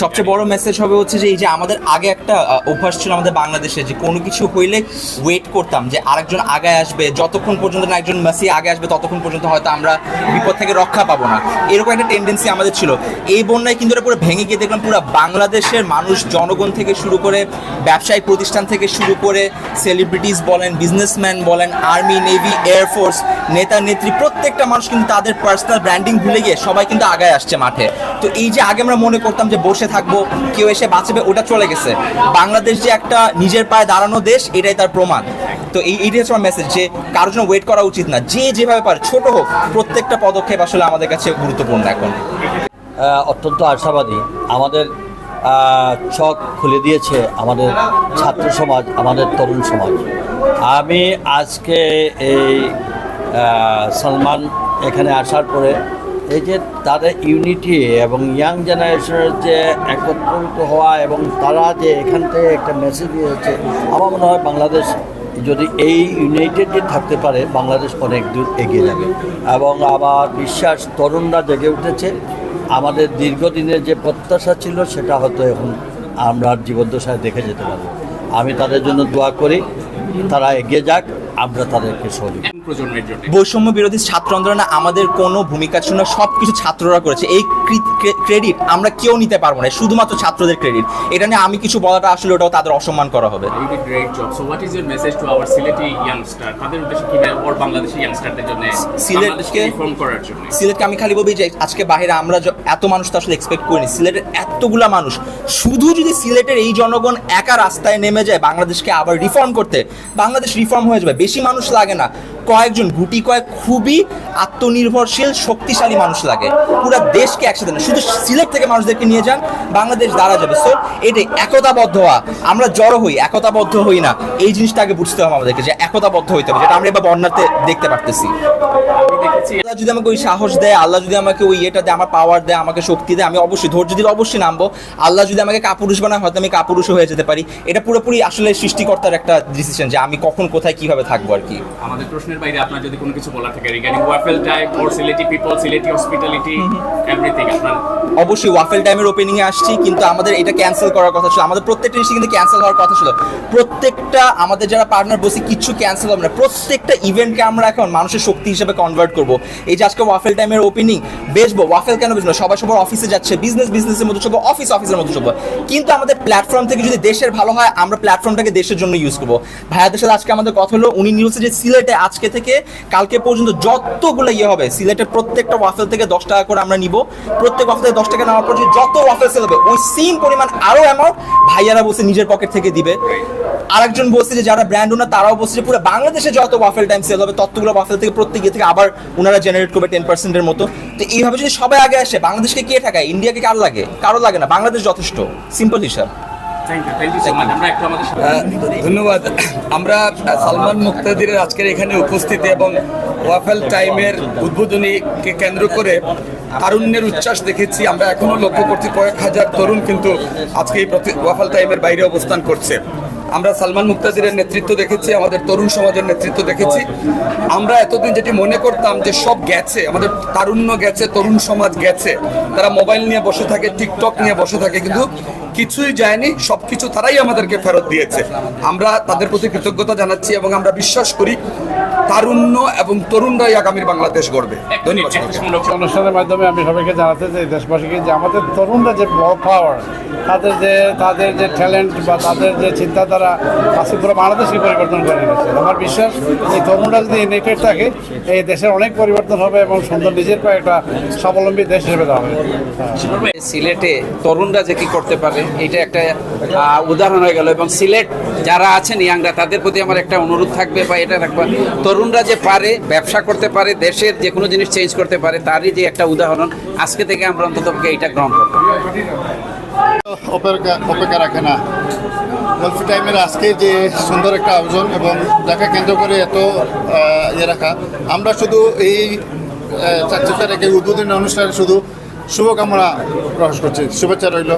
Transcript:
সবচেয়ে বড় মেসেজ হবে হচ্ছে যে এই যে আমাদের আগে একটা অভ্যাস ছিল আমাদের বাংলাদেশে যে কোনো কিছু হইলে ওয়েট করতাম যে আরেকজন আগে আসবে, যতক্ষণ পর্যন্ত না একজন মেসি আগে আসবে, ততক্ষণ পর্যন্ত হয়তো আমরা বিপদ থেকে রক্ষা পাবো না। এরকম একটা টেন্ডেন্সি আমাদের ছিল। এই বন্যায় কিন্তু এটা পুরো ভেঙে গিয়ে দেখলাম পুরো বাংলাদেশের মানুষ জনগণ থেকে শুরু করে ব্যবসায়িক প্রতিষ্ঠান থেকে শুরু করে সেলিব্রিটিস বলেন বিজনেসম্যান বলেন আর্মি নেভি এয়ারফোর্স নেতা, নেত্রী প্রত্যেকটা মানুষ কিন্তু তাদের পার্সোনাল ব্র্যান্ডিং ভুলে গিয়ে সবাই কিন্তু আগায় আসছে মাঠে। তো এই যে আগে আমরা মনে করতাম যে বসে থাকব, কেউ এসে বাঁচবে, ওটা চলে গেছে। বাংলাদেশ যে একটা নিজের পায়ে দাঁড়ানো দেশ, এটাই তার প্রমাণ। তো এই, এইটাই হচ্ছে আমার মেসেজ যে কারোর জন্য ওয়েট করা উচিত না। যে যেভাবে পারে, ছোট হোক, প্রত্যেকটা পদক্ষেপ আসলে আমাদের কাছে গুরুত্বপূর্ণ এখন। অত্যন্ত আশাবাদী। আমাদের চোখ খুলে দিয়েছে আমাদের ছাত্র সমাজ, আমাদের তরুণ সমাজ। আমি আজকে এই সলমান এখানে আসার পরে এই যে তাদের ইউনিটি এবং ইয়াং জেনারেশনের যে একত্রিত হওয়া এবং তারা যে এখান থেকে একটা মেসেজ দিয়েছে, আমার মনে হয় বাংলাদেশ যদি এই ইউনাইটেডে থাকতে পারে, বাংলাদেশ অনেক দূর এগিয়ে যাবে। এবং আমার বিশ্বাস তরুণরা জেগে উঠেছে। আমাদের দীর্ঘদিনের যে প্রত্যাশা ছিল, সেটা হয়তো এখন আমরা জীবদ্দশায় দেখে যেতে পারব। আমি তাদের জন্য দোয়া করি, তারা এগিয়ে যাক। আমরা তাদেরকে সহযোগিতা বৈষম্য বিরোধী ছাত্র আন্দোলনে আমাদের কোনো ভূমিকা ছিল না সব কিছু ছাত্ররা করেছে। এই ক্রেডিট আমরা কেউ নিতে পারব না শুধুমাত্র ছাত্রদের ক্রেডিট এটা নিয়ে আমি কিছু বলাটা আসলে ওটাও তাদের অসম্মান করা হবে। সিলেটকে আমি খালি বলবি যে আজকে বাইরে আমরা এত মানুষ তো আসলে এক্সপেক্ট করিনি। সিলেটের এতগুলা মানুষ শুধু যদি সিলেটের এই জনগণ একা রাস্তায় নেমে যায় বাংলাদেশকে আবার রিফর্ম করতে বাংলাদেশ রিফর্ম হয়ে যাবে। বেশি মানুষ লাগে না। কয়েকজন গুটি কয়েক খুবই আত্মনির্ভরশীল, শক্তিশালী মানুষ লাগে। পুরো দেশকে একসাথে শুধু সিলেট থেকে মানুষদেরকে নিয়ে যান, বাংলাদেশ দাঁড়া যাবে। সো এটাই একতাবদ্ধ হওয়া। আমরা জড়ো হই, একতাবদ্ধ হই না। এই জিনিসটা আগে বুঝতে হবে আমাদেরকে যে একতাবদ্ধ হইতে হবে, যেটা আমরা এবার বন্যাতে দেখতে পারতেছি। আল্লাহ যদি আমাকে ওই সাহস দেয়, আল্লাহ যদি আমাকে ওই ইয়েটা দেয়, আমার পাওয়ার দেয়, আমাকে শক্তি দেয়, আমি অবশ্যই ধৈর্য দিলে অবশ্যই নামবো। আল্লাহ যদি আমাকে কাপুরুষ বানায়, হয়তো আমি কাপুরুষও হয়ে যেতে পারি। এটা পুরোপুরি আসলে সৃষ্টিকর্তার একটা ডিসিশন যে আমি কখন, কোথায়, কীভাবে থাকব আর কি। আমাদের প্রশ্নের বাইরে আপনার যদি কোনো কিছু বলার থাকে regarding waffle type or Sylheti people Sylheti hospitality everything আপনার অবশ্যই ওয়াফেল টাইমের ওপেনিং এ আসছি কিন্তু আমাদের এটা ক্যান্সেল করার কথা ছিল। আমাদের প্রত্যেকটা জিনিস কিন্তু ক্যান্সেল হওয়ার কথা ছিল। প্রত্যেকটা আমাদের যারা পার্টনার বসে কিচ্ছু ক্যান্সেল হবে না। প্রত্যেকটা ইভেন্টকে আমরা এখন মানুষের শক্তি হিসেবে কনভার্ট করব। এই যে আজকে ওয়াফেল টাইমের ওপেনিং বেচবো ওয়াফেল কেন বেচবো সবাই সবার অফিসে যাচ্ছে বিজনেস বিজনেসের মধ্যে চলবো অফিস অফিসের মধ্যে চলবো। কিন্তু আমাদের প্ল্যাটফর্ম থেকে যদি দেশের ভালো হয় আমরা প্ল্যাটফর্মটাকে দেশের জন্য ইউজ করব। ভাইয়াদের সাথে আজকে আমাদের কথা হলো উনি নিউজে যে সিলেটে আজকে থেকে, কালকে পর্যন্ত যতগুলো ইয়ে হবে, সিলেটের প্রত্যেকটা ওয়াফেল থেকে দশ টাকা করে আমরা নিব। প্রত্যেক ওয়াফেল থেকে দশ টাকা নেওয়ার পর যত ওয়াফেল সেল হবে, ওই সেম পরিমাণ আরও অ্যামাউন্ট ভাইয়ারা বসে নিজের পকেট থেকে দিবে। আরেকজন বলছে যে যারা ব্র্যান্ড ওনার তারাও বলছে যে পুরো বাংলাদেশে যত ওয়াফেল টাইম সেল হবে, ততগুলো ওয়াফেল থেকে প্রত্যেক ইয়ে থেকে আবার ওনারা জেনারেট করবে টেন পার্সেন্টের মতো। তো এইভাবে যদি সবাই আগে আসে, বাংলাদেশকে কে ঠাকায়? ইন্ডিয়াকে কার লাগে? কারও লাগে না। বাংলাদেশ যথেষ্ট। সিম্পল হিসাব। ধন্যবাদ। আমরা সালমান মুক্তাদিরের আজকের এখানে উপস্থিতি এবং ওয়াফেল টাইমের উদ্বোধনীকে কেন্দ্র করে তারুণ্যের উচ্ছ্বাস দেখেছি। আমরা এখনও লক্ষ্য করছি কয়েক হাজার তরুণ কিন্তু আজকে এই ওয়াফেল টাইমের বাইরে অবস্থান করছে। আমরা সালমান মুক্তাদিরের নেতৃত্ব দেখেছি, আমাদের তরুণ সমাজের নেতৃত্ব দেখেছি। আমরা এতদিন যেটি মনে করতাম যে সব গেছে, আমাদের তারুণ্য গেছে, তরুণ সমাজ গেছে, তারা মোবাইল নিয়ে বসে থাকে, টিকটক নিয়ে বসে থাকে, কিন্তু কিছুই যায়নি সব কিছু তারাই আমাদেরকে ফেরত দিয়েছে। আমরা তাদের প্রতি কৃতজ্ঞতা জানাচ্ছি এবং আমরা বিশ্বাস করি তারুণ্য এবং তরুণরাই আগামীর বাংলাদেশ গড়বে। ধন্যবাদ। অনুষ্ঠানের মাধ্যমে আমি সবাইকে জানাতে চাই দেশবাসীকে যে আমাদের তরুণরা যে পাওয়ার তাদের যে তাদের যে ট্যালেন্ট বা তাদের যে চিন্তাধারা আজকে পুরো বাংলাদেশকে পরিবর্তন করে এনেছে। আমার বিশ্বাস এই তরুণরা যদি ইউনাইটেড থাকে এই দেশের অনেক পরিবর্তন হবে এবং সুন্দর নিজের পায়ে একটা স্বাবলম্বী দেশ হিসেবে দাঁড়াবে। সিলেটে তরুণরা যে কি করতে পারে এটা একটা উদাহরণ হয়ে গেল। এবং সিলেট যারা আছেন ইয়াংরা তাদের প্রতি আমার একটা অনুরোধ থাকবে বা এটা থাকবে তরুণরা যে পারে, ব্যবসা করতে পারে, দেশের যে কোনো জিনিস চেঞ্জ করতে পারে, তারই যে একটা উদাহরণ, আজকে থেকে আমরা অন্তত এইটা গ্রহণ করব। অপেক্ষা রাখে না। গল্ফ টাইমের আজকে যে সুন্দর একটা আয়োজন এবং যাকে কেন্দ্র করে এত ইয়ে রাখা, আমরা শুধু এই চার তারিখে উদ্বোধনী অনুষ্ঠানে শুধু শুভকামনা প্রকাশ করছি। শুভেচ্ছা রইল।